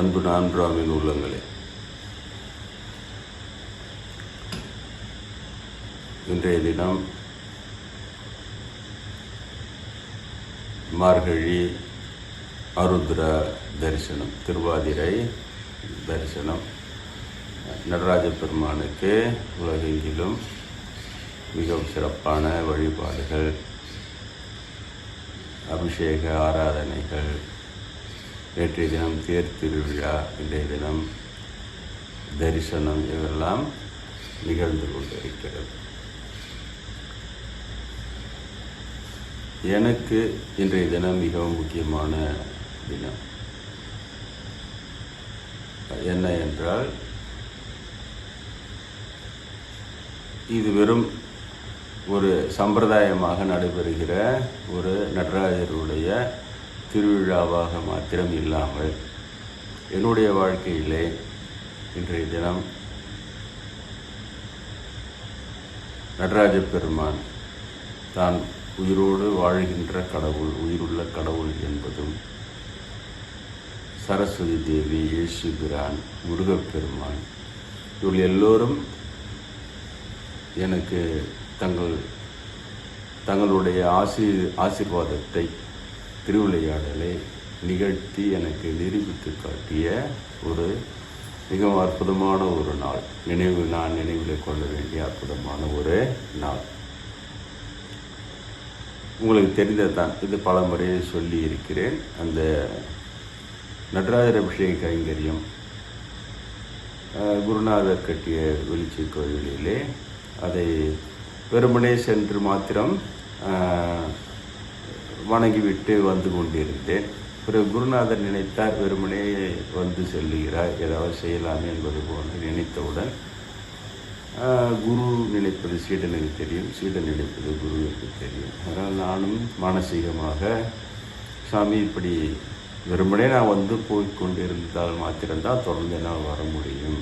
அன்பு நான்காமின் உள்ளங்களே. இன்றைய தினம் மார்கழி அருத்ர தரிசனம் திருவாதிரை தரிசனம். நடராஜ பெருமானுக்கு உலகெங்கிலும் மிகவும் சிறப்பான வழிபாடுகள் அபிஷேக ஆராதனைகள் நேற்றைய தினம் தேர் திருவிழா இன்றைய தினம் தரிசனம் இதெல்லாம் நிகழ்ந்து கொண்டிருக்கிறது. எனக்கு இன்றைய தினம் மிகவும் முக்கியமான தினம். என்ன என்றால் இது வெறும் ஒரு சம்பிரதாயமாக நடைபெறுகிற ஒரு நடராஜருடைய திருவிழாவாக மாத்திரம் இல்லாமல் என்னுடைய வாழ்க்கையிலே இன்றைய தினம் நடராஜ பெருமான் தான் உயிரோடு வாழ்கின்ற கடவுள் உயிருள்ள கடவுள் என்பதும் சரஸ்வதி தேவி இயேசு பிரான் முருகப்பெருமான் இவர்கள் எல்லோரும் எனக்கு தங்கள் தங்களுடைய ஆசி ஆசீர்வாதத்தை திருவிளையாடலை நிகழ்த்தி எனக்கு நிரூபித்து காட்டிய ஒரு மிகவும் அற்புதமான ஒரு நாள். நினைவு நான் நினைவில் கொள்ள வேண்டிய அற்புதமான ஒரு நாள். உங்களுக்கு தெரிந்தது தான் இது பல முறையை சொல்லி இருக்கிறேன். அந்த நடராஜர் அபிஷேக கைங்கரியம் குருநாதர் கட்டிய வெளிச்சி கோயிலிலே அதை வெறுமனே சென்று மாத்திரம் வணங்கிவிட்டு வந்து கொண்டிருந்தேன். பிறகு குருநாதர் நினைத்தார் வெறுமனே வந்து செல்லுகிறார் ஏதாவது செய்யலாமே என்பது போன்று நினைத்தவுடன் குரு நினைப்பது சீடனுக்கு தெரியும் சீடன் நினைப்பது குருவிற்கு தெரியும். அதனால் நானும் மானசீகமாக சாமி இப்படி வெறுமனே நான் வந்து போய் கொண்டிருந்தால் மாத்திரம்தான் தொடர்ந்து என்னால் வர முடியும்.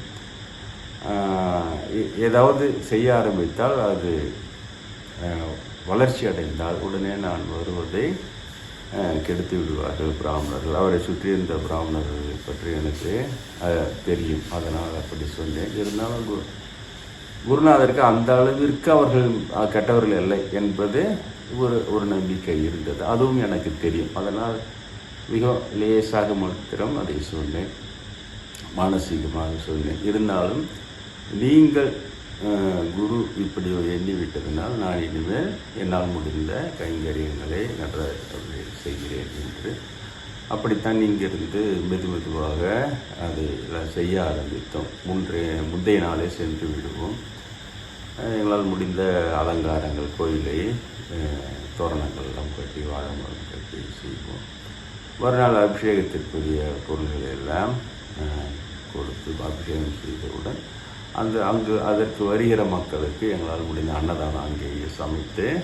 ஏதாவது செய்ய ஆரம்பித்தால் அது வளர்ச்சி அடைந்தால் உடனே நான் வருவதை கெடுத்து விடுவார்கள் பிராமணர்கள். அவரை சுற்றி இருந்த பிராமணர்களை பற்றி எனக்கு தெரியும். அதனால் அப்படி சொன்னேன். இருந்தாலும் குரு குருநாதருக்கு அந்த அளவிற்கு அவர்கள் கெட்டவர்கள் இல்லை என்பது ஒரு ஒரு நம்பிக்கை இருந்தது. அதுவும் எனக்கு தெரியும். அதனால் மிக லேசாக மாத்திரம் அதை சொன்னேன். மானசீகமாக சொன்னேன். இருந்தாலும் நீங்கள் குரு இப்படி எண்ணி விட்டதனால் நான் இனிமேல் என்னால் முடிந்த கைங்கரியங்களை நன்றாக செய்கிறேன் என்று. அப்படித்தான் இங்கிருந்து மெது மெதுவாக அதை எல்லாம் செய்ய ஆரம்பித்தோம். முன்றைய முந்தைய நாளே சென்று விடுவோம். எங்களால் முடிந்த அலங்காரங்கள் கோயிலை தோரணங்கள்லாம் கட்டி வாழை மரம் கட்டி செய்வோம். மறுநாள் அபிஷேகத்திற்குரிய பொருள்களை எல்லாம் கொடுத்து அபிஷேகம் செய்தவுடன் அந்த அங்கு அதற்கு வருகிற மக்களுக்கு எங்களால் முடிந்த அன்னதானம் அங்கேயே சமைத்து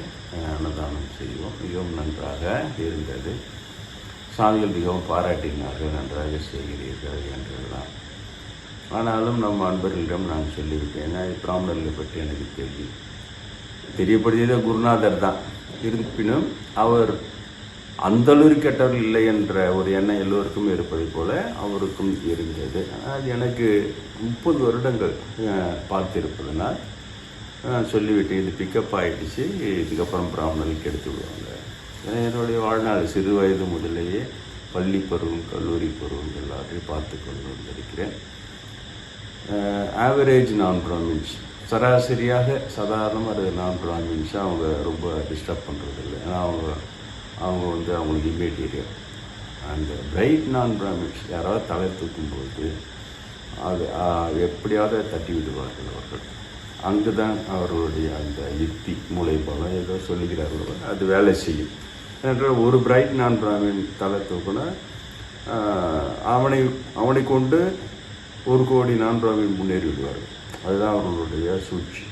அன்னதானம் செய்வோம். மிகவும் நன்றாக இருந்தது. சாமிகள் மிகவும் பாராட்டினார்கள். நன்றாக செய்கிறீர்கள் என்றெல்லாம். ஆனாலும் நம் அன்பர்களிடம் நான் சொல்லிவிட்டேன். ஏன்னா பிராமணர்களை பற்றி எனக்கு தெரியும். தெரியப்படுத்தியதே குருநாதர் தான். இருப்பினும் அவர் அந்தளவு கெட்டவர் இல்லை என்ற ஒரு எண்ணம் எல்லோருக்கும் இருப்பதை போல அவருக்கும் இருந்தது. அது எனக்கு முப்பது வருடங்கள் பார்த்துருப்பதுனால் நான் சொல்லிவிட்டேன் இது பிக்கப் ஆகிடுச்சு இதுக்கப்புறம் பிராமணர்களுக்கு எடுத்து விடுவாங்க. ஏன்னா என்னுடைய வாழ்நாள் சிறு வயது முதலேயே பள்ளி பருவம் கல்லூரி பருவம் எல்லாத்தையும் பார்த்து கொண்டு வந்திருக்கிறேன். ஆவரேஜ் நான் பிராமின்ஸ் சராசரியாக சாதாரணமாக அது நான் பிராமின்ஸாக அவங்க ரொம்ப டிஸ்டர்ப் பண்ணுறதில்லை ஏன்னா அவங்க அவங்க வந்து அவங்களுக்கு இம்மீடியட் அந்த பிரைட் நான் பிராமின்ஸ் யாராவது தலை தூக்கும்போது அது எப்படியாவது தட்டி விடுவார்கள் அவர்கள். அங்கு தான் அவர்களுடைய அந்த யுக்தி மூளை பலம் ஏதோ சொல்லிக்கிறார்கள் அது வேலை செய்யும். ஏனென்றால் ஒரு பிரைட் நான் பிராமின் தலை தூக்குனா அவனை அவனை கொண்டு ஒரு கோடி நான் பிராமின் முன்னேறி விடுவார்கள் அதுதான் அவர்களுடைய சூழ்ச்சி.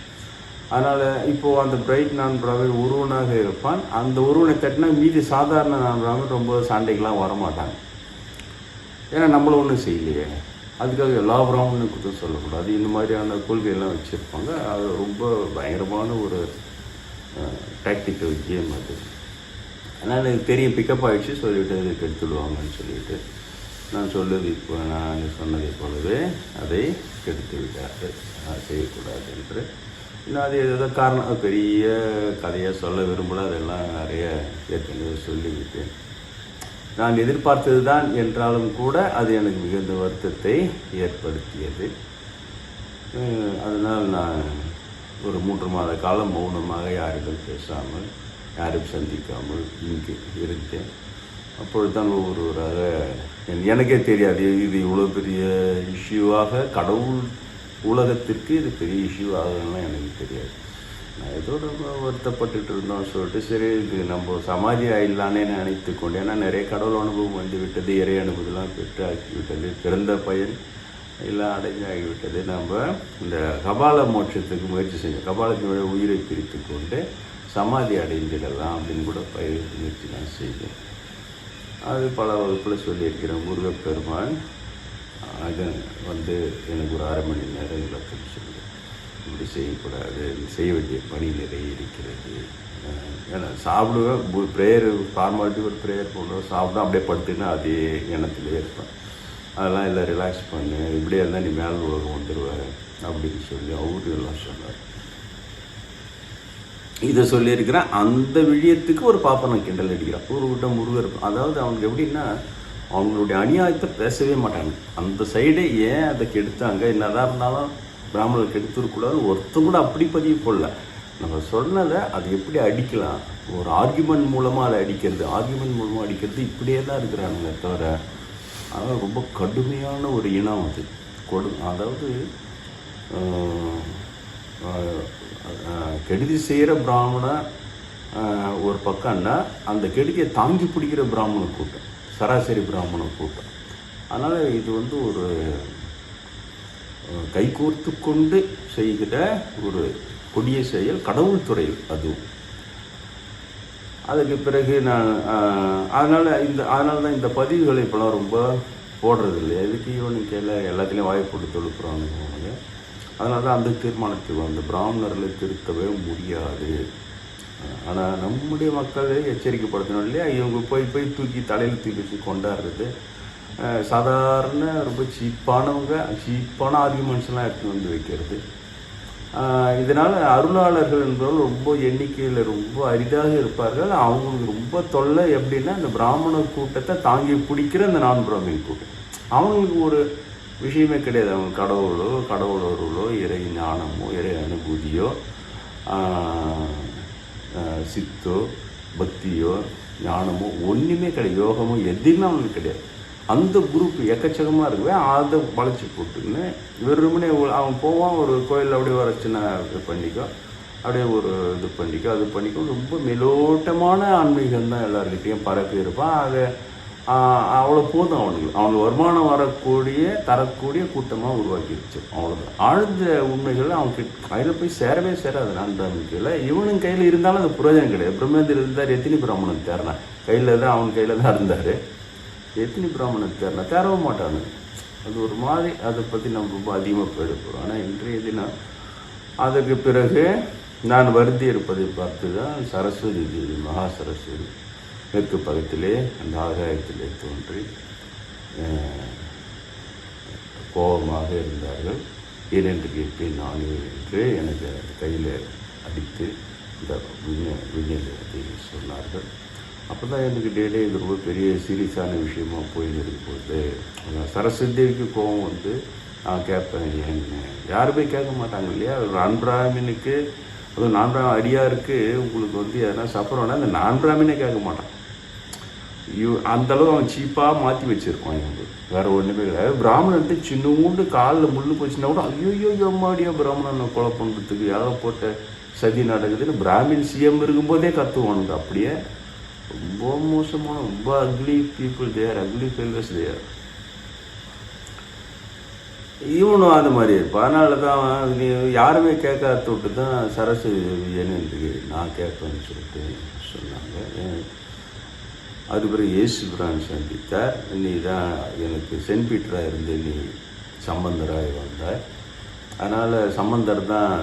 அதனால் இப்போது அந்த பிரைட் நான் பிராமின் உருவனாக இருப்பான். அந்த உருவனை தட்டினா மீதி சாதாரண நான் பிராமின் ரொம்ப சண்டைக்கெலாம் வரமாட்டாங்க. ஏன்னா நம்மளும் ஒன்றும் செய்யலையே. அதுக்காக எல்லா பிராமணனும் குற்றம் சொல்லக்கூடாது. இந்த மாதிரியான கொள்கையெல்லாம் வச்சுருப்பாங்க. அது ரொம்ப பயங்கரமான ஒரு டாக்டிக்கல் கேம் அது. அதனால் எனக்கு தெரியும். பிக்கப் ஆகிடுச்சு சொல்லிவிட்டு அதுக்கு எடுத்துடுவாங்கன்னு சொல்லிட்டு. நான் சொல்லுது இப்போ நான் சொன்னதை போலவே அதை கெடுத்து விட்டார்கள். செய்யக்கூடாது என்று. இன்னும் அது ஏதோ காரணம். பெரிய கதையை சொல்ல விரும்பல. அதெல்லாம் நிறைய ஏற்கனவே சொல்லிவிட்டேன். நான் எதிர்பார்த்தது தான் என்றாலும் கூட அது எனக்கு மிகுந்த வருத்தத்தை ஏற்படுத்தியது. அதனால் நான் ஒரு மூன்று மாத காலம் மௌனமாக யாரிடம் பேசாமல் யாரும் சந்திக்காமல் இங்கே இருந்தேன். அப்பொழுதுதான் ஒவ்வொருவராக எனக்கே தெரியாது. இது இவ்வளோ பெரிய இஷ்யூவாக கடவுள் உலகத்திற்கு இது பெரிய இஷ்யூ ஆகுதுன்னு எனக்கு தெரியாது. நான் ஏதோ ரொம்ப வருத்தப்பட்டுட்டு இருந்தோம் சொல்லிட்டு சரி இது நம்ம சமாதி ஆயிடலானே நினைத்து கொண்டு ஏன்னா நிறைய கடவுள் அனுபவம் வந்து விட்டது இறை அனுபவம்லாம் பெற்று ஆக்கிவிட்டது பிறந்த பயன் எல்லாம் அடைஞ்சு ஆகிவிட்டது. நம்ம இந்த கபால மோட்சத்துக்கு முயற்சி செஞ்சோம் கபாலத்தினுடைய உயிரை பிரித்து கொண்டு சமாதி அடைந்திடலாம் அப்படின்னு கூட பயிர் முயற்சி நான் செய்தேன். அது பல வகுப்பில் சொல்லியிருக்கிறேன் முருகப்பெருமான். அது வந்து எனக்கு ஒரு அரை மணி நேரம் விளக்கம் சொல்லு. இப்படி செய்யக்கூடாது செய்ய வேண்டிய பணி நிறைய இருக்கிறது. ஏன்னா சாப்பிடுவேன் ப்ரேயர் ஃபார்மாலிட்டி ஒரு ப்ரேயர் பண்ணுவோம் சாப்பிடும் அப்படியே படுத்துன்னா அதே எண்ணத்துலேயே இருப்பேன். அதெல்லாம் இல்லை ரிலாக்ஸ் பண்ணு. இப்படியே இருந்தால் நீ மேல் உலகம் வந்துடுவார் அப்படின்னு சொல்லி அவரு எல்லாம் சொன்னார். இதை சொல்லியிருக்கிறேன் அந்த விழியத்துக்கு ஒரு பாப்பனை கிண்டல் அடிக்கிறான். ஒரு விட்ட முருகர் அதாவது அவனுக்கு எப்படின்னா அவங்களுடைய அநியாயத்தை பேசவே மாட்டாங்க. அந்த சைடே ஏன் அதை கெடுத்தாங்க? என்னதான் இருந்தாலும் பிராமணர் கெடுத்துருக்கூடாது ஒருத்தர் கூட அப்படி பதிவு போடல. நம்ம சொன்னதை அது எப்படி அடிக்கலாம்? ஒரு ஆர்குமெண்ட் மூலமாக அதை அடிக்கிறது. ஆர்குமெண்ட் மூலமாக அடிக்கிறது இப்படியே தான் இருக்கிறானுங்க தவிர அதாவது ரொம்ப கடுமையான ஒரு இனம் அது. கொடு அதாவது கெடுதி செய்கிற பிராமணன் ஒரு பக்கம்னா அந்த கெடுதியை தாங்கி பிடிக்கிற பிராமண கூட்டம். சராசரி பிராமண கூட்டம். அதனால் இது வந்து ஒரு கைகோர்த்து கொண்டு செய்கிற ஒரு கொடிய செயல் கடவுள் துறையில் அதுவும். அதுக்கு பிறகு நான் அதனால் இந்த அதனால தான் இந்த பதிவுகளை இப்போலாம் ரொம்ப போடுறது இல்லை எதுக்கு இவனுக்கு கேள்வி எல்லாத்துலேயும் வாய்ப்பு போட்டு தொழுப்புறானுங்க அதனால தான் அந்த தீர்மானத்துக்கு வந்து பிராமணர்களை திருத்தவே முடியாது. ஆனால் நம்முடைய மக்களை எச்சரிக்கைப்படுத்தணும் இல்லையா? இவங்க போய் போய் தூக்கி தலையில் தூக்கி வச்சு கொண்டாடுறது. சாதாரண ரொம்ப சீப்பானவங்க சீப்பான ஆர்குமெண்ட்ஸ்லாம் எடுத்துகிட்டு வந்து வைக்கிறது. இதனால் அருளாளர்கள் என்பவர்கள் ரொம்ப எண்ணிக்கையில் ரொம்ப அரிதாக இருப்பார்கள். அவங்களுக்கு ரொம்ப தொல்லை எப்படின்னா இந்த பிராமண கூட்டத்தை தாங்கி பிடிக்கிற இந்த நான் பிராமின் கூட்டம். அவங்களுக்கு ஒரு விஷயமே கிடையாது. அவங்க கடவுளோ கடவுளர்களோ இறை ஞானமோ இறை அனுபூதியோ சித்தோ பக்தியோ ஞானமோ ஒன்றுமே கிடையாது. யோகமோ எதுவுமே அவங்களுக்கு கிடையாது. அந்த குரூப் எக்கச்சக்கமாக இருக்குவே அதை வளைச்சி போட்டுன்னு வெறுமனே அவன் போவான் ஒரு கோயில் அப்படியே வர சின்ன இது பண்ணிக்கோ அப்படியே ஒரு இது பண்ணிக்கோ அது பண்ணிக்கோ ரொம்ப மெலோட்டமான ஆன்மீகம் தான் எல்லாருக்கிட்டேயும் பரப்பி இருப்பான். அதை அவ்வளோ போதும் அவனுக்கு. அவனுக்கு வருமானம் வரக்கூடிய தரக்கூடிய கூட்டமாக உருவாக்கிடுச்சு அவ்வளோதான் ஆழ்ந்த உண்மைகள் அவன் கையில் போய் சேரவே சேராது நான் நம்பிக்கையில் இவனும் கையில் இருந்தாலும் அது புரோஜனம் கிடையாது. பிரம்மேந்திர இருந்தார் எத்தினி பிராமணன் தேர்னா கையில் தான் அவன் கையில் தான் இருந்தார். எத்தினி பிராமணன் தேர்னா தேரவும் மாட்டானு. அது ஒரு மாதிரி அதை பற்றி நம்ம ரொம்ப அதிகமாக போயிட போகிறோம் ஆனால் இன்றைய தினம் அதற்கு பிறகு நான் வருந்தி இருப்பதை பார்த்து தான் சரஸ்வதி தேவி மகா சரஸ்வதி மேற்கு பக்கத்திலே அந்த ஆகாயத்திலே தோன்றி கோபமாக இருந்தார்கள். ஏனென்று கேட்பேன் நானே என்று எனக்கு கையில் அடித்து இந்த விண்ண விண்ணில் சொன்னார்கள். அப்போ தான் எனக்கு டெய்லி இது ரொம்ப பெரிய சீரியஸான விஷயமா போயின்னு இருக்கும்போது சரஸ்வதி தேவிக்கு கோபம் வந்து நான் கேட்பேன் ஏன்னு யாருமே கேட்க மாட்டாங்க இல்லையா? ஒரு நான்பிராமினுக்கு அதுவும் நான்பிராம அடியாருக்கு உங்களுக்கு வந்து எதனா சப்பரம்னா அந்த நான்பிராமினே கேட்க மாட்டான். இவ் அந்த அளவு அவன் சீப்பாக மாற்றி வச்சுருப்பான் இவங்க வேறு ஒன்றுமே கிடையாது பிராமணன்ட்டு சின்னூண்டு காலில் முள்ளு போச்சுன்னா கூட ஐயோ அம்மாடியோ பிராமணனை கொலை பண்ணுறதுக்கு யாரோ போட்ட சதி நடக்குதுன்னு பிராமின் சிஎம் இருக்கும்போதே கத்துவானுங்க அப்படியே. ரொம்ப மோசமான ரொம்ப ugly people there ugly fellows there இவனும் அது மாதிரி இருப்பான் அதனால தான் நீ யாருமே கேட்காத விட்டு தான் சரஸ்வதி தேவி ஏன்னு நான் கேட்பேன்னு சொல்லிட்டு சொன்னாங்க. அதுக்கு பிறகு இயேசு பிரான் சந்தித்தார். நீ தான் எனக்கு சென்ட் பீட்டராக இருந்து நீ சம்பந்தராக வந்தார் அதனால் சம்பந்தர் தான்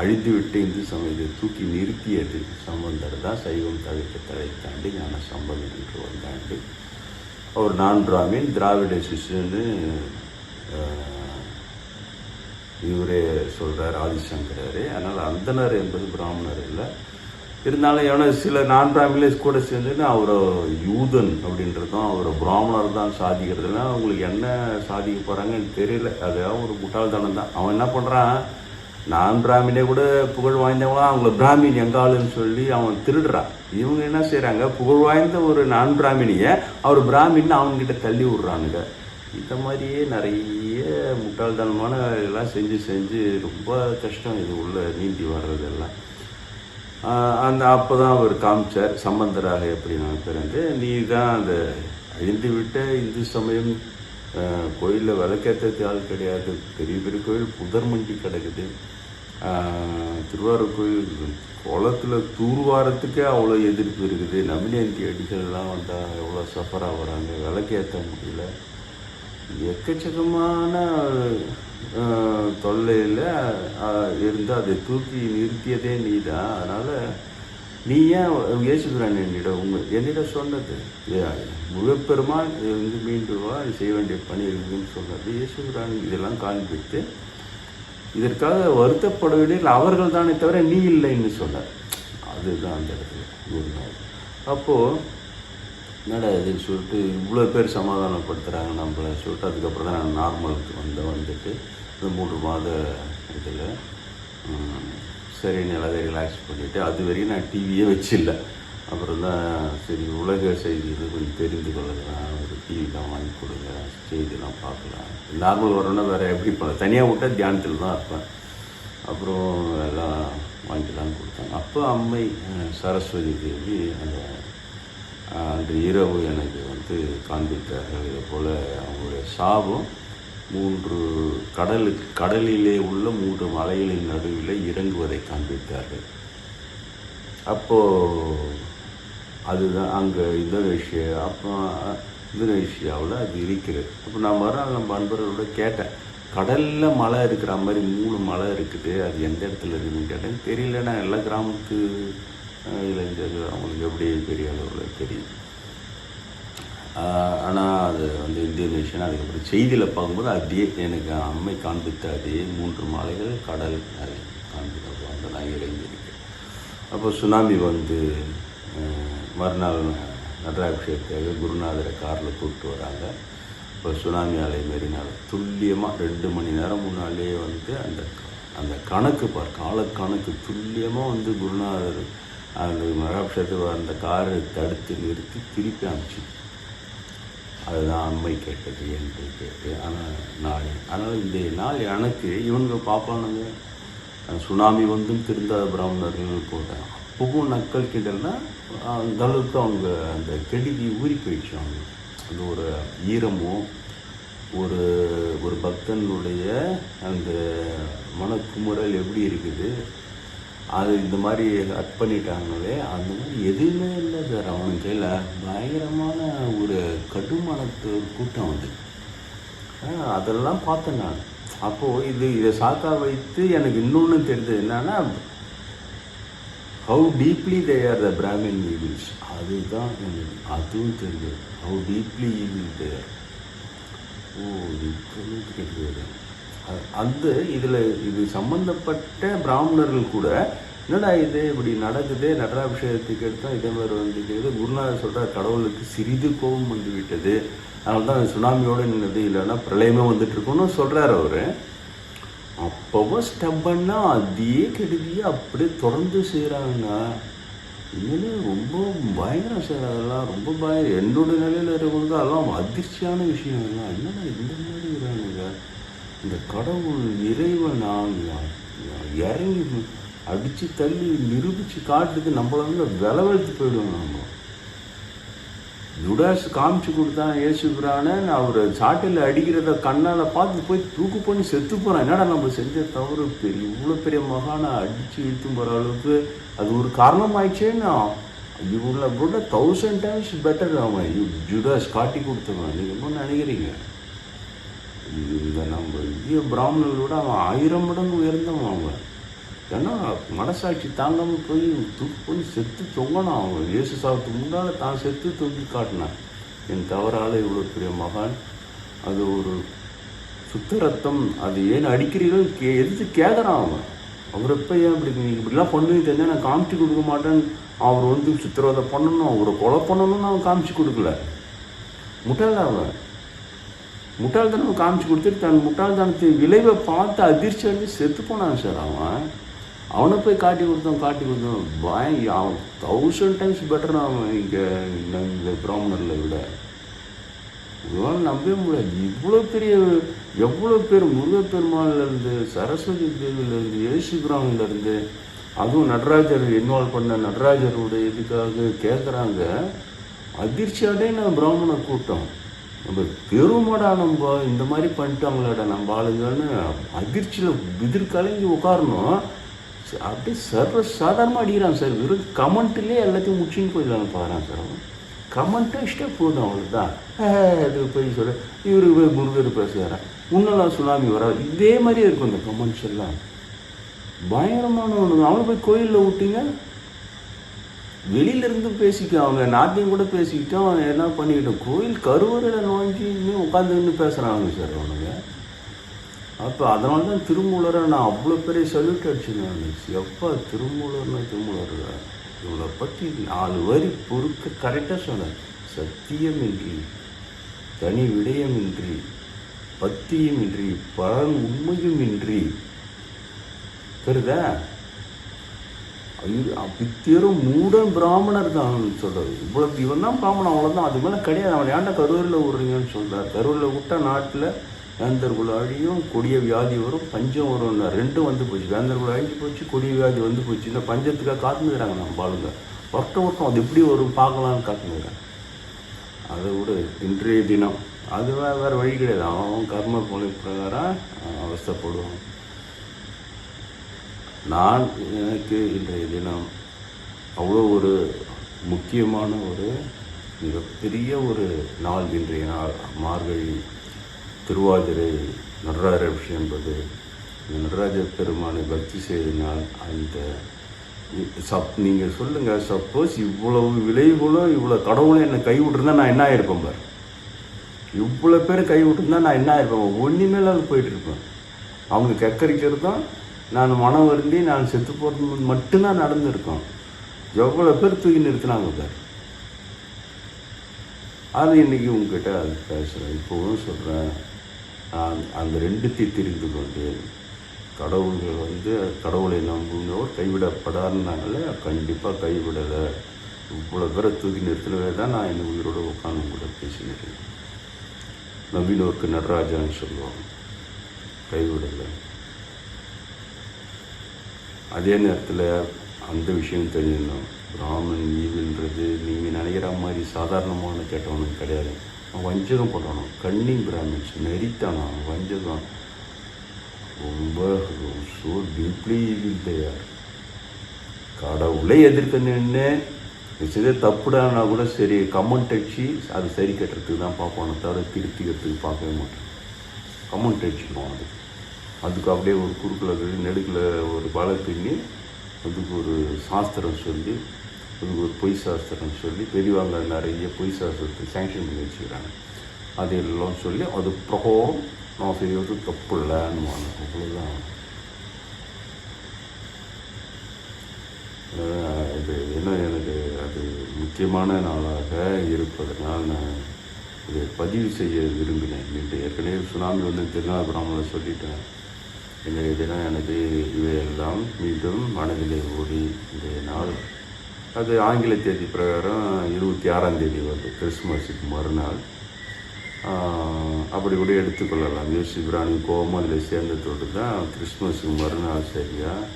அழித்து விட்டு இந்து சமயத்தை தூக்கி நிறுத்தியது. சம்பந்தர் தான் சைவம் தவிர்க்க தலைத்தாண்டி தாண்டி ஞான சம்பந்தம் என்று வந்தாண்டு. அவர் நான் பிராமின் திராவிட சிஷ்யன்னு இவரே சொல்கிறார் ஆதிசங்கரே அதனால் அந்தனர் என்பது பிராமணர் இல்லை. இருந்தாலும் எவனோ சில நான் பிராமிலேஸ் கூட சேர்ந்துன்னு அவரை யூதன் அப்படின்றதும் அவரை பிராமணர் தான் சாதிக்கிறதுலாம் அவங்களுக்கு என்ன சாதிக்க போகிறாங்கன்னு தெரியல. அதுதான் ஒரு முட்டாள்தனம் தான். அவன் என்ன பண்ணுறான் நான் பிராமினே கூட புகழ் வாய்ந்தவங்களாம் அவங்கள பிராமின் எங்காளுன்னு சொல்லி அவன் திருடுறான். இவங்க என்ன செய்கிறாங்க புகழ் வாய்ந்த ஒரு நான் பிராமினியை அவர் பிராமின்னு அவன்கிட்ட தள்ளி விட்றானுங்க. இந்த மாதிரியே நிறைய முட்டாள்தனமான இதெல்லாம் செஞ்சு செஞ்சு ரொம்ப கஷ்டம் இது உள்ள நீந்தி வர்றதெல்லாம். அந்த அப்போ தான் அவர் காமிச்சார் சம்பந்தராக எப்படி நான் பிறந்து நீ தான் அந்த அழிந்து விட்ட இந்து சமயம் கோயிலில் விளக்கேற்றத்து ஆள் கிடையாது பெரிய பெரிய கோயில் புதர் மண்டி கிடக்குது. திருவாரூர் கோயில் குளத்தில் தூர்வாரத்துக்கே அவ்வளோ எதிர்ப்பு இருக்குது. நமினேந்தி அடிகள்லாம் வந்தால் எவ்வளோ சஃபர் வராங்க விளக்கேற்ற முடியல. எக்கச்சக்கமான தொல்லையில் இருந்து அதை தூக்கி நிறுத்தியதே நீ தான் அதனால் நீ ஏன் இயேசுகிறான் என்னிடம் உங்கள் என்னிடம் சொன்னது? முகப்பெருமான் வந்து மீண்டும் வா செய்ய வேண்டிய பணி இருக்குன்னு சொன்னது இயேசுகிறான் இதெல்லாம் காண்பித்து இதற்காக வருத்தப்படவில்லை அவர்கள் தானே தவிர நீ இல்லைன்னு சொன்னார். அதுதான் அந்த இடத்துல. ஒரு நாள் அப்போது என்னடா இதுன்னு சொல்லிட்டு இவ்வளோ பேர் சமாதானப்படுத்துகிறாங்க நம்மளை சொல்லிட்டு அதுக்கப்புறம் தான் நான் நார்மலுக்கு வந்து வந்துட்டு இந்த மூன்று மாத இதில் சரின்னு நல்லா ரிலாக்ஸ் பண்ணிவிட்டு அது வரையும் நான் டிவியே வச்சில்ல. அப்புறம் தான் சரி உலக செய்திகள் கொஞ்சம் தெரிந்து கொள்ளலாம் ஒரு டிவி தான் வாங்கி கொடுங்க செய்திலாம் பார்க்கலாம். நார்மல் வரணும்னா வேறு எப்படி பண்ண? தனியாக விட்டால் தியானத்தில் தான் இருப்பேன். அப்புறம் எல்லாம் வாங்கிக்கலாம்னு கொடுத்தாங்க அப்போ அம்மை சரஸ்வதி தேவி அந்த அன்று இரவு எனக்கு வந்து காண்பித்தார்கள் இதை போல் அவங்களுடைய சாபம் மூன்று கடலுக்கு கடலிலே உள்ள மூன்று மலைகளின் நடுவில் இறங்குவதை காண்பித்தார்கள். அப்போது அதுதான் அங்கே இந்தோனேஷியா அப்போ இந்தோனேஷியாவில் அது இருக்கிறது. அப்போ நான் மறுநாள் நம்ம அன்பர்களோட கேட்டேன் கடலில் மலை இருக்கிற மாதிரி மூணு மலை இருக்குது அது எந்த இடத்துல இருக்குதுன்னு கேட்டேன். தெரியலன்னா எல்லா கிராமத்து இளைஞர்கள் அவங்களுக்கு எப்படி பெரிய அளவில் தெரியும். ஆனால் அது வந்து இந்தோனேஷியன் அதுக்கப்புறம் செய்தியில் பார்க்கும்போது அதே எனக்கு அம்மை காண்பித்த அதே மூன்று மாலைகள் கடல் அது காண்பித்த அந்த நான் இறங்கியிருக்கேன் அப்போ சுனாமி வந்து மறுநாள் நடராபிஷேகத்துக்காக குருநாதரை காரில் கூப்பிட்டு வராங்க. இப்போ சுனாமி அலை மாரினால துல்லியமாக ரெண்டு மணி நேரம் முன்னாலே வந்து அந்த அந்த கணக்கு பார் கால கணக்கு துல்லியமாக வந்து குருநாதர் அந்த நடராபிஷேகத்துக்கு அந்த காரை தடுத்து நிறுத்தி திருப்பி அனுப்பிச்சு. அதுதான் அம்மை கேட்டது என்று கேட்டு ஆனால் நாள் ஆனால் இந்த நாள் எனக்கு இவங்க பார்ப்பானுங்க. சுனாமி வந்தும் திருந்தாத பிராமணர்கள் போட்டேன் அப்பவும் நக்கல் கிட்டல்னா அந்த அளவுக்கு அவங்க அந்த கெடுதி ஊறி போயிடுச்சு அவங்க. அந்த ஒரு ஈரமும் ஒரு ஒரு பக்தனுடைய அந்த மனக்குமுறல் எப்படி இருக்குது? அது இந்த மாதிரி கட் பண்ணிட்டாங்களே அந்த மாதிரி எதுவுமே இல்லை சார். அவனுக்கு கையில் பயங்கரமான ஒரு கட்டுமானத்து ஒரு கூட்டம் வந்து அதெல்லாம் பார்த்தேன் நான். அப்போது இது இதை சாக்கா வைத்து எனக்கு இன்னொன்று தெரிஞ்சது என்னன்னா how deeply they are the Brahmin evils அதுதான் எனக்கு அதுவும் தெரிஞ்சது. ஹவு டீப்லி ஈவில் தேர் ஓ இது கேட்குது அந்த இதில் இது சம்மந்தப்பட்ட பிராமணர்கள் கூட என்னடா இது இப்படி நடக்குது நடராபிஷேகத்துக்கு எடுத்தால் இதே மாதிரி வந்துக்கிறது குருநாதர் சொல்கிறார் கடவுளுக்கு சிறிது கோபம் வந்து விட்டது. அதனால தான் சுனாமியோடு நின்னது இல்லைன்னா பிரளயமே வந்துட்டு இருக்குன்னு சொல்கிறார் அவர். அப்போவும் ஸ்டப்பன்னா அதே கெடுதியை அப்படியே தொடர்ந்து செய்கிறாங்க உண்மையிலே ரொம்ப பயங்கரம் சார் அதெல்லாம் ரொம்ப பயம் என்னோட நிலையில் இருக்கிறவங்களுக்கு அதெல்லாம் அதிர்ச்சியான விஷயம் எல்லாம். என்னடா இந்த மாதிரி இருக்கிறானுங்க இந்த கடவுள் இறைவன் இறங்கி அடித்து தள்ளி நிரூபித்து காட்டுறது நம்மள வந்து போயிடுவோம் நம்ம யுடாஸ் காமிச்சு கொடுத்தான் ஏசுகிறான்னு அவர் சாட்டையில் அடிக்கிறத கண்ணால் பார்த்து போய் தூக்கு பண்ணி செத்து போகிறான் என்னடா நம்ம செஞ்ச தவறு? பெரிய இவ்வளோ பெரிய மகானை அடித்து இழுத்து போகிற அளவுக்கு அது ஒரு காரணமாயிடுச்சேன்னா. இவ்வளோ கூட தௌசண்ட் டைம்ஸ் பெட்டர் அவன் ஜுடாஸ் காட்டி கொடுத்தவன். நீங்கள் என்ன நினைக்கிறீங்க? இந்த நம்ம இந்திய பிராமணர்களோட அவன் ஆயிரம் மடங்கு உயர்ந்தவன் அவன். ஏன்னா மனசாட்சி தாங்காமல் போய் தூக்கு போய் செத்து தொங்கினான் அவன். இயேசு சாப்பிட்டு முன்னால் தான் செத்து தொங்கி காட்டினான். என் தவறால் இவ்வளோ பெரிய மகான் அது ஒரு சுத்த ரத்தம் அது ஏன் அடிக்கிறீர்கள்? கே எதிர்த்து கேட்குறான் அவன். அவர் எப்போ ஏன் இப்படி நீங்கள் இப்படிலாம் பண்ணுவீங்க தெரிஞ்சால் நான் காமிச்சு கொடுக்க மாட்டேன். அவர் வந்து சித்திரவதை பண்ணணும் அவரை கொலை பண்ணணும்னு அவன் காமிச்சு கொடுக்கல. முட்டாள அவன். முட்டாள்தனம் காமிச்சு கொடுத்துட்டு தன் முட்டாள்தனத்தின் விளைவை பார்த்து அதிர்ச்சி அடைஞ்சு செத்து போனான் சார் அவன். அவனை போய் காட்டி கொடுத்தோம் காட்டி கொடுத்தோம். பய அவன் தௌசண்ட் டைம்ஸ் பெட்டர் அவன் இங்கே இந்த பிராமணரில் விட. இதெல்லாம் நம்பவே முடியாது. இவ்வளோ பெரிய எவ்வளோ பேர் முருகப்பெருமாள்லேருந்து சரஸ்வதி தேவியிலேருந்து இயேசுகிராமிலேருந்து அதுவும் நடராஜர் இன்வால்வ் பண்ண நடராஜரோட இதுக்காக கேட்குறாங்க அதிர்ச்சி நான் பிராமண கூட்டம். நம்ம பெருமடா நம்ம இந்த மாதிரி பண்ணிட்டாங்களாடா நம்ம ஆளுங்கன்னு அதிர்ச்சியில் விதிர் கலங்கி உட்காரணும் அப்படியே சர்வ சாதாரணமாக அடிக்கிறான் சார். வெறும் கமெண்ட்லேயே எல்லாத்தையும் முடிச்சுன்னு போயிடலான்னு பாக்குறான் சார் அவன். கமெண்ட்டை இஷ்டம் போதும் அவளுக்கு தான் அது போய் சொல்ல. இவரு போய் முருகர் பேசுகிறார் முன்னெல்லாம் சுனாமி வர? இதே மாதிரியே இருக்கும் இந்த கமெண்ட்ஸ் எல்லாம். பயங்கரமான ஒன்று அவனை போய் கோயிலில் விட்டீங்க வெளியில இருந்து அவங்க நாட்டையும் கூட பேசிக்கிட்டோம் அவன் என்ன பண்ணிக்கிட்டோம் கோயில் கருவறையில் நோக்கி இன்னும் உட்காந்துன்னு பேசுகிறாங்க சார் அவனுங்க. அப்போ அதனால தான் திருமூலரை நான் அவ்வளோ பெரிய சல்யூட் அடிச்சேன் நான். எப்போ திருமூலர்னா திருமூலர்? இவளை பற்றி நாலு வரி பொறுக்க கரெக்டாக சொன்னேன். சத்தியமின்றி தனி விடயமின்றி பத்தியமின்றி பல உண்மையுமின்றி. தெரியுதா? பித்தேரும் மூடன் பிராமணர் தான் சொல்றது. இவ்வளவு இவன் தான் பிராமணன் அவ்வளோதான் அது மேலே கிடையாது. அவன் ஏன்டா கரூரில் விடுறீங்கன்னு சொல்றார். கரூரில் விட்டா நாட்டில் வேந்தர்கள் அழியும் கொடிய வியாதி வரும் பஞ்சம் வரும்னா ரெண்டும் வந்து போச்சு. வேந்தர்கள் அழிஞ்சு போச்சு கொடிய வியாதி வந்து போச்சு. இந்த பஞ்சத்துக்காக காத்துக்கிறாங்க நம்ம ஆளுங்க. ஒருத்த ஒருத்தம் அது எப்படி வரும் பார்க்கலாம்னு காத்துனுக்குறாங்க அதை விட இன்றைய தினம். அது வேற வேறு வழி கிடையாது. அவன் கர்ம கொலை பிரகாரம் அவஸ்தப்படுவான் அவஸ்தைப்படுவான். நான் எனக்கு இன்றைய தினம் அவ்வளோ ஒரு முக்கியமான ஒரு மிகப்பெரிய ஒரு நாள் இன்றைய நாள். மார்கழி திருவாதிரை நடராஜ விஷயம் என்பது. இந்த நடராஜ பெருமானை பக்தி செய்தனால் அந்த சப் நீங்கள் சொல்லுங்கள் சப்போஸ் இவ்வளவு விளைவுகளும் இவ்வளோ கடவுளும் என்னை கைவிட்டுருந்தா நான் என்ன ஆயிருப்பேன் பாரு? இவ்வளோ பேர் கை விட்டுருந்தா நான் என்ன ஆயிருப்பேன்? ஒன்றுமே அது போயிட்டு இருப்பேன். அவங்க தான் நான் மனம் வருந்தி நான் செத்து போகிறது மட்டும்தான் நடந்திருக்கோம். எவ்வளோ பேர் தூக்கி நிறுத்தினாங்க பார். அது இன்னைக்கு உங்ககிட்ட அது பேசுகிறேன் இப்போவும் சொல்கிறேன் நான் அந்த ரெண்டுத்தையும் தெரிந்து கொண்டு கடவுள்கள் வந்து கடவுளை நம்புங்கிறவர் கைவிடப்படாதுனால கண்டிப்பாக கைவிடலை. இவ்வளோ பேரை தூக்கி நிறுத்தினவே தான் நான் இந்த உயிரோட உட்காந்து கூட பேசினேன் நவீனோருக்கு நடராஜான்னு சொல்லுவாங்க கைவிடலை. அதே நேரத்தில் அந்த விஷயம் தெரிஞ்சிடணும் பிராமணன் ஈவில்ன்றது நீங்கள் நினைக்கிற மாதிரி சாதாரணமான கேட்டவனும் கிடையாது. வஞ்சகம் பண்ணணும் கன்னிங் பிராமின்ஸ் நெறித்தானா. வஞ்சகம். ரொம்ப ஸோ டீப்லி ஈவில் தயார் கடவுளை எதிர்க்க நின்று செய்த தப்புடானா கூட சரி கமெண்ட் அடிச்சு அது சரி கட்டுறதுக்கு தான் பார்ப்போம் தவிர திருத்திக்கிறதுக்கு பார்க்கவே மாட்டேன். கமெண்ட் அடிச்சுக்குவோம் அது. அதுக்கு அப்படியே ஒரு குறுக்கில் நெடுக்கில் ஒரு பலம் பின்னி அதுக்கு ஒரு சாஸ்திரம் சொல்லி அதுக்கு ஒரு பொய் சாஸ்திரம் சொல்லி பெரியவாங்க நிறைய பொய் சாஸ்திரத்தை சேங்ஷன் பண்ணி வச்சுக்கிறாங்க. அதெல்லாம் சொல்லி அது பிரகாரம் நான் செய்வது தப்பு இல்லைன்னு அவ்வளோதான் இது என்ன எனக்கு அது முக்கியமான நாளாக இருப்பதனால் நான் இதை பதிவு செய்ய விரும்பினேன். இன்று ஏற்கனவே சுனாமி வந்து திருநாபுராமில் சொல்லிட்டேன் இன்றைய தினம் எனக்கு இவையெல்லாம் மீண்டும் மனதிலே ஓடி இன்றைய நாள். அது ஆங்கில தேதி பிரகாரம் இருபத்தி ஆறாம் தேதி வருது கிறிஸ்துமஸுக்கு மறுநாள். அப்படி கூட எடுத்துக்கொள்ளலாம் யோசி பிராணி கோபம் அதில் சேர்ந்ததோடு தான் கிறிஸ்மஸுக்கு மறுநாள் சரியாக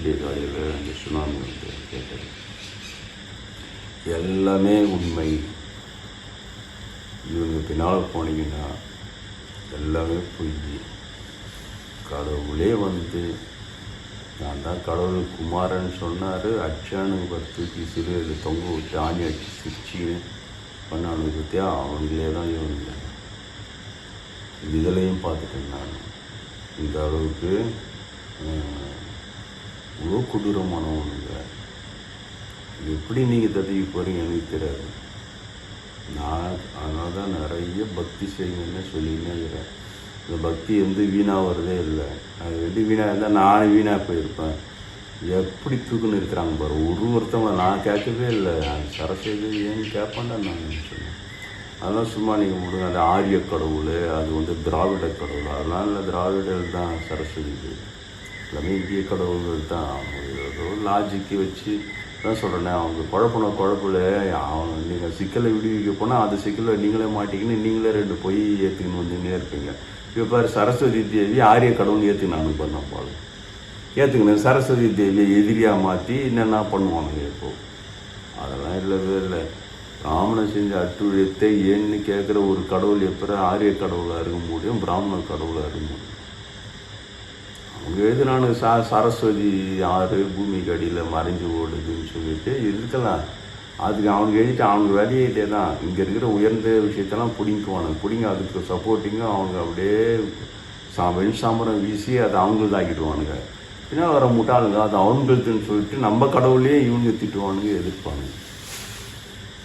இடையில அந்த சுனாமி வந்து கேட்டது. எல்லாமே உண்மை. இவங்க பின்னால் போனீங்கன்னா எல்லாமே பொய். கடவுளே வந்து நான் தான் கடவுள் குமாரன் சொன்னார் அச்சானுக்கு பத்து தூக்கி சிறுவில் தொங்க விட்டு ஆணி அடிச்சு சிரிச்சின்னு பண்ணானு பற்றியா அவங்களே தான் இவங்க. இதுலையும் பார்த்துட்டேன் நான். இந்த அளவுக்கு அஹ், இவ்வளோ கொடூரமானவனுங்க எப்படி நீங்கள் தடுக்கி போகிறீங்க எனக்கு தெரியாது. நான் அதனால தான் நிறைய பக்தி செய்யுங்கன்னு சொல்லினே இருக்கிறேன். இந்த பக்தி வந்து வீணாக வரதே இல்லை. அது வந்து வீணாக இருந்தால் நானும் வீணாக போயிருப்பேன். எப்படி தூக்குன்னு இருக்கிறாங்க பாரு. ஒரு ஒருத்தவங்க நான் கேட்கவே இல்லை. நான் சரஸ்வதி ஏன்னு கேட்பேன்டா நான் சொன்னேன். அதெல்லாம் சும்மா நீங்கள் விடுங்க அந்த ஆரிய கடவுள் அது வந்து திராவிட கடவுள். அதெல்லாம் இல்லை திராவிடர்கள் தான் சரஸ்வதி எல்லாமே இந்திய கடவுள்கள் தான். அவங்க ஏதோ லாஜிக்கு வச்சு தான் சொல்கிறேனே அவங்க குழப்பின குழப்பில் அவங்க நீங்கள் சிக்கலை விடுவிக்க போனால் அந்த சிக்கலை நீங்களே மாட்டிக்கின்னு நீங்களே ரெண்டு பொய் ஏற்றுக்கின்னு வந்துன்னே இருப்பீங்க. இப்போ சரஸ்வதி தேவி ஆரிய கடவுள் ஏற்றுக்கு பண்ண போல. ஏற்றுக்கணும் சரஸ்வதி தேவியை எதிரியாக மாற்றி என்னென்ன பண்ணுவானுங்க இப்போ. அதெல்லாம் இல்லவே இல்லை. பிராமண செஞ்ச அட்டுழியத்தை ஏன்னு கேட்குற ஒரு கடவுள் எப்போ ஆரிய கடவுளாக இருக்க முடியும் பிராமண கடவுளாக இருக்க முடியும். அவங்க எழுதினானு சா சரஸ்வதி ஆறு பூமிக்கு அடியில் மறைஞ்சு ஓடுதுன்னு சொல்லிட்டு இருக்கலாம். அதுக்கு அவனுக்கு எழுதிட்டு அவனுக்கு வேலையிட்டே தான் இங்கே இருக்கிற உயர்ந்த விஷயத்தெல்லாம் பிடிங்குவானுங்க பிடிங்க அதுக்கு சப்போர்ட்டிங்காக அவங்க அப்படியே சா வெண் சாம்பரம் வீசி அதை அவங்களுதாக்கிடுவானுங்க பின்னால் வர முட்டாளுங்க அது அவங்களுக்குன்னு சொல்லிட்டு நம்ம கடவுளையே இவங்க திட்டுவானுங்க எதிர்ப்பானுங்க.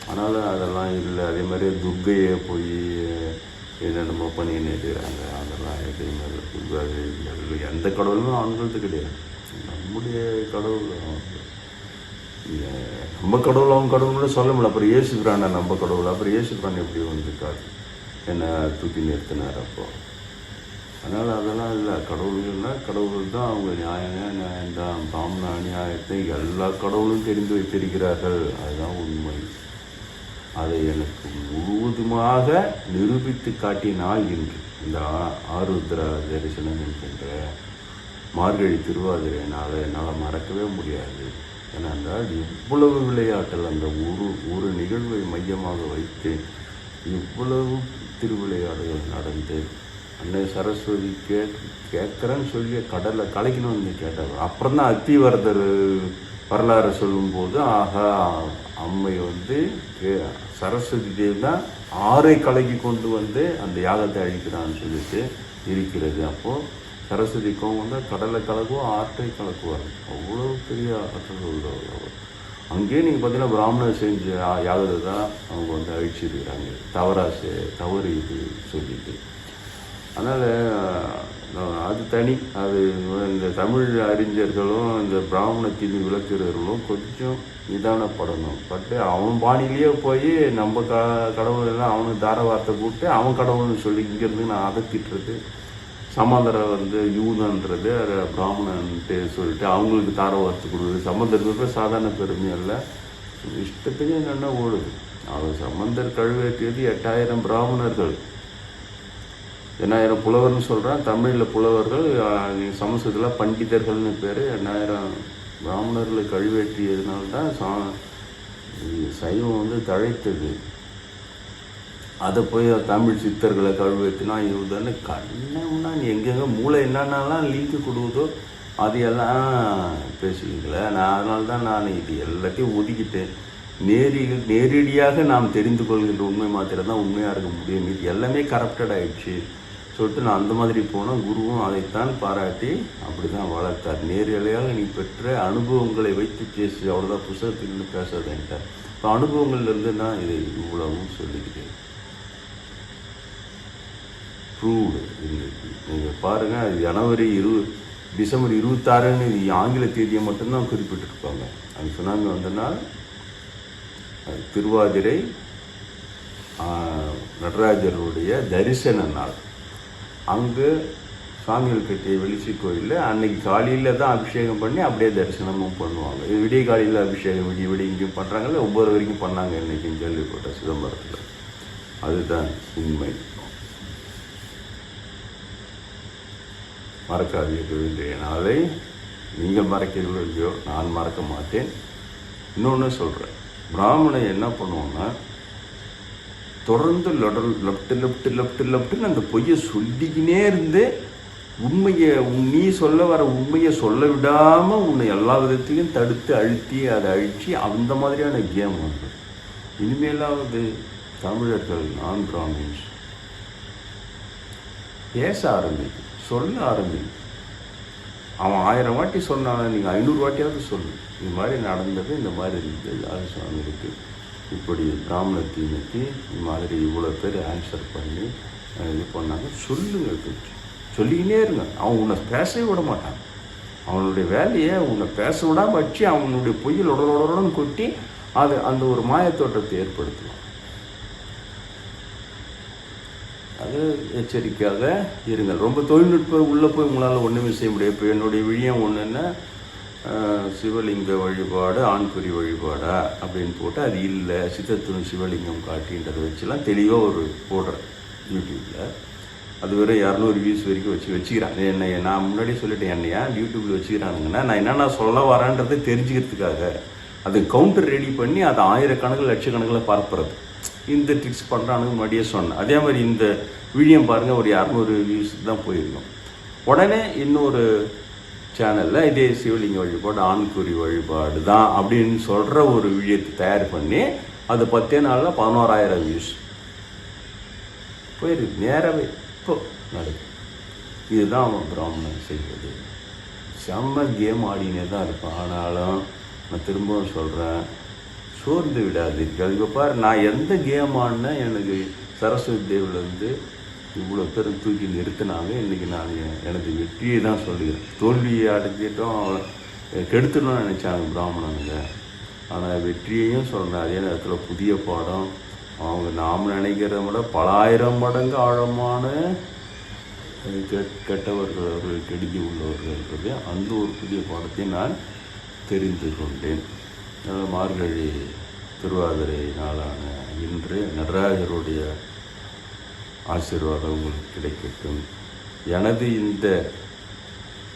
அதனால் அதெல்லாம் இல்லை. அதே மாதிரி துர்கையை போய் என்னென்னமோ பண்ணின்னு இருக்கிறாங்க. அதெல்லாம் எதுவுமே இல்லை. துர்கா எந்த கடவுளுமே அவங்களுக்கு கிடையாது. நம்முடைய கடவுள் நம்ம கடவுள் அவங்க கடவுள்னு சொல்ல முடியல. அப்புறம் இயேசு பிராண்டா நம்ம கடவுள்? அப்புறம் இயேசு பிரான் எப்படி வந்திருக்காரு? என்ன தூக்கி நிறுத்தினார் அப்போ? அதனால் அதெல்லாம் இல்லை. கடவுள்கள்னால் கடவுள் தான் அவங்க நியாயங்க நியாயம்தான் பிராமண அநியாயத்தை எல்லா கடவுளும் தெரிந்து வைத்திருக்கிறார்கள். அதுதான் உண்மை. அதை எனக்கு முழுவதுமாக நிரூபித்து காட்டினால் என்று இந்த ஆருத்ரா தரிசனம் என்கின்ற மார்கழி திருவாதிரை நாளை என்னால் மறக்கவே முடியாது. ஏனென்றால் இவ்வளவு விளையாட்டல் அந்த ஒரு ஒரு நிகழ்வை மையமாக வைத்து இவ்வளவு திருவிளையாடுகள் நடந்து அன்னை சரஸ்வதி கே கேட்குறேன்னு சொல்லி கடலை கலைக்கணும்னு கேட்டார் அப்புறம் தான் அத்திவரதர் வரலாறு சொல்லும்போது ஆஹா அம்மை வந்து சரஸ்வதி தேவி தான் ஆறை கலக்கி கொண்டு வந்து அந்த யாகத்தை அழிக்கிறான்னு சொல்லிட்டு இருக்கிறது. அப்போது சரஸ்வதி கோவம் தான் கடலை கலக்குவோம் ஆற்றை கலக்குவார் அவ்வளோ பெரிய ஆற்றல் உள்ளவர் அவர். அங்கேயே நீங்கள் பார்த்தீங்கன்னா பிராமணர் செஞ்ச யா- யாகத்தை தான் அவங்க வந்து அழிச்சிருக்கிறாங்க தவறாசு தவறு இது சொல்லிட்டு. அதனால் அது தனி. அது இந்த தமிழ் அறிஞர்களும் இந்த பிராமண தீமை விளக்குறவர்களும் கொஞ்சம் நிதானப்படணும். பட்டு அவன் பாணியிலேயே போய் நம்ம க கடவுள் எல்லாம் அவனுக்கு தார வார்த்தை கூப்பிட்டு அவன் கடவுள்னு சொல்லி இங்கேருந்து நான் அதை சமாந்தரை வந்து யூதன்றது அது பிராமணன்ட்டு சொல்லிட்டு அவங்களுக்கு தார வார்த்தை கொடுக்குறது சம்பந்தருக்கு சாதாரண பெருமை அல்ல இஷ்டத்துக்கு என்னென்ன ஓடுது? அவர் சம்பந்தர் கழுவேற்றியது எட்டாயிரம் பிராமணர்கள். எண்ணாயிரம் புலவர்னு சொல்கிறேன் தமிழில் புலவர்கள் சமஸ்கிருதத்தில் பண்டிதர்கள்னு பேர். எண்ணாயிரம் பிராமணர்களை கழுவேற்றியதுனால்தான் சா சைவம் வந்து தழைத்தது. அதை போய் தமிழ் சித்தர்களை கழுவேற்றினா இவதானே கண்ணம்னா நீ எங்கெங்கே மூளை என்னென்னலாம் லீக்கு கொடுக்குதோ அது எல்லாம் பேசுவீங்களே? நான் அதனால தான் நான் இது எல்லாத்தையும் ஒதுக்கிட்டேன். நேரி நேரடியாக நாம் தெரிந்து கொள்கின்ற உண்மை மாத்திரம் தான் உண்மையாக இருக்க முடியும். இது எல்லாமே கரப்டட் ஆகிடுச்சு சொல்லிட்டு நான் அந்த மாதிரி போனால் குருவும் அதைத்தான் பாராட்டி அப்படி தான் வளர்த்தார் நேரலையாக நீ பெற்ற அனுபவங்களை வைத்து பேசு. அவ்வளோதான் புத்தகத்திலிருந்து பேசாதேன்ட்டார். இப்போ அனுபவங்கள்லேருந்து நான் இதை இவ்வளவும் சொல்லிக்கிறேன். ப்ரூவ்டு இன்னைக்கு நீங்கள் பாருங்கள் அது ஜனவரி இரு டிசம்பர் இருபத்தாறுன்னு இது ஆங்கில தேதியை மட்டும்தான் குறிப்பிட்டிருப்பாங்க. அது சுனாமி வந்த நாள் அது திருவாதிரை நடராஜருடைய தரிசன நாள். அங்கு சுவாமிகள் கட்டிய வெளிச்சி கோயிலில் அன்னைக்கு காலையில் தான் அபிஷேகம் பண்ணி அப்படியே தரிசனமும் பண்ணுவாங்க. இது விடிய காலையில் அபிஷேகம் விடிய விடிய இங்கேயும் பண்ணுறாங்கல்ல ஒவ்வொரு வரைக்கும் பண்ணாங்க இன்றைக்கும் கேள்விப்பட்ட சிதம்பரத்தில். அதுதான் உண்மை. மறக்காதீர்கள். இன்றைய நாளை நீங்கள் மறக்கிறீர்களோ இல்லையோ நான் மறக்க மாட்டேன். இன்னொன்று சொல்கிறேன் பிராமணன் என்ன பண்ணுவோன்னா தொடர்ந்து லொடல் லெஃப்ட் லெஃப்ட் லெஃப்ட் லெஃப்ட்டுன்னு அந்த பொய்யை சொல்லிக்கினே இருந்து உண்மையை நீ சொல்ல வர உண்மையை சொல்ல விடாமல் உன்னை எல்லா விதத்திலையும் தடுத்து அழுத்தி அதை அழித்து அந்த மாதிரியான கேம் வந்து. இனிமேலாவது தமிழர்கள் நான் பிராமின்ஸ் பேச ஆரம்பிக்கும். சொல்ல ஆரம்பிக்கும் அவன் ஆயிரம் வாட்டி சொன்னாலும் நீங்கள் ஐநூறு வாட்டியாவது சொல்லு. இது மாதிரி நடந்தது இந்த மாதிரி இருந்தது அது சுவாமி இருக்குது இப்படி பிராமண தீமைக்கு இந்த மாதிரி இவ்வளோ பேர் ஆன்சர் பண்ணி இது பண்ணாங்க. சொல்லுங்க கொஞ்சம். சொல்லிக்கினே இருங்க. அவன் உன்னை பேசவே விட மாட்டான். அவனுடைய வேலையை உன்னை பேச விடாமல் வச்சு அவனுடைய பொய்யில் உடலோடன்னு கொட்டி அது அந்த ஒரு மாயத்தோட்டத்தை ஏற்படுத்துவான். அது எச்சரிக்கையாக இருங்கள். ரொம்ப தொழில்நுட்பம் உள்ளே போய் உங்களால் ஒன்றுமே செய்ய முடியாது. இப்போ என்னுடைய விழியம் ஒன்றுன்னா சிவலிங்க வழிபாடு ஆண்குறி வழிபாடா அப்படின்னு போட்டு அது இல்லை. சித்தத்துணு சிவலிங்கம் காட்டின்றதை வச்சுலாம் தெளிவாக ஒரு போடுறேன் யூடியூப்பில் அது வரை இரநூறு வியூஸ் வரைக்கும் வச்சு வச்சுக்கிறான் என்னை நான் முன்னாடியே சொல்லிட்டேன் என்னையா யூடியூப்பில் வச்சுக்கிறானுங்கன்னா நான் என்னென்ன சொல்ல வரேன்றதை தெரிஞ்சுக்கிறதுக்காக. அது கவுண்டர் ரெடி பண்ணி அதை ஆயிரக்கணக்கில் லட்சக்கணக்கில் பரப்புறது. இந்த ட்ரிக்ஸ் பண்ணுறானுங்க முன்னாடியே சொன்னேன். அதே மாதிரி இந்த வீடியோ பாருங்கள் ஒரு இரநூறு வியூஸ் தான் போயிருந்தோம் உடனே இன்னொரு சேனலில் இதே சிவலிங்க வழிபாடு ஆண்குறி வழிபாடு தான் அப்படின்னு சொல்கிற ஒரு வீடியோத்தை தயார் பண்ணி அது பத்தே நாளில் பதினோராயிரம் வியூஸ் போயிருக்கு நேரவே இப்போ நடக்குது. இதுதான் அவன் பிராமணன் செய்வது. செம்ம கேம் ஆடினே தான் இருப்பான். ஆனாலும் நான் திரும்பவும் சொல்கிறேன் சோர்ந்து விடாதீர்கள். இப்போ பாரு நான் எந்த கேம் ஆடினா எனக்கு சரஸ்வதி தேவிலேருந்து இவ்வளோ பேர் தூக்கி நிறுத்தினாங்க. இன்றைக்கி நான் எனது வெற்றியை தான் சொல்லுகிறேன். தோல்வியை அடைஞ்சிட்டோம் கெடுத்துடணும்னு நினச்சாங்க பிராமணனுங்க. ஆனால் வெற்றியையும் சொல்கிறேன் அதே நேரத்தில் புதிய பாடம் அவங்க நாம் நினைக்கிறத விட பல ஆயிரம் மடங்கு ஆழமான கெட்டவர்கள் அவர்கள் கெடுதி உள்ளவர்கள் இருக்கிறது. அந்த ஒரு புதிய பாடத்தை நான் தெரிந்து கொண்டேன். மார்கழி திருவாதிரை நாளான இன்று நடராஜருடைய ஆசீர்வாதம் உங்களுக்கு கிடைக்கட்டும். எனது இந்த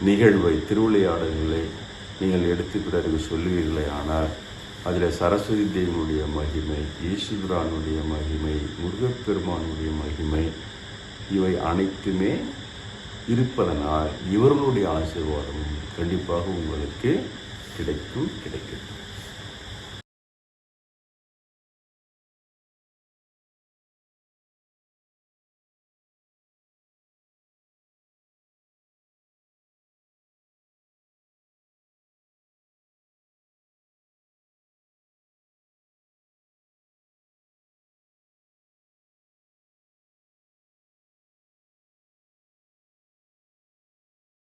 நிகழ்வை திருவிளையாடல்களை நீங்கள் எடுத்து பிறகு சொல்லுவீர்களே ஆனால் அதில் சரஸ்வதி தேவனுடைய மகிமை ஈஸ்வரானுடைய மகிமை முருகப்பெருமானுடைய மகிமை இவை அனைத்துமே இருப்பதனால் இவர்களுடைய ஆசீர்வாதம் கண்டிப்பாக உங்களுக்கு கிடைக்கும் கிடைக்கட்டும்.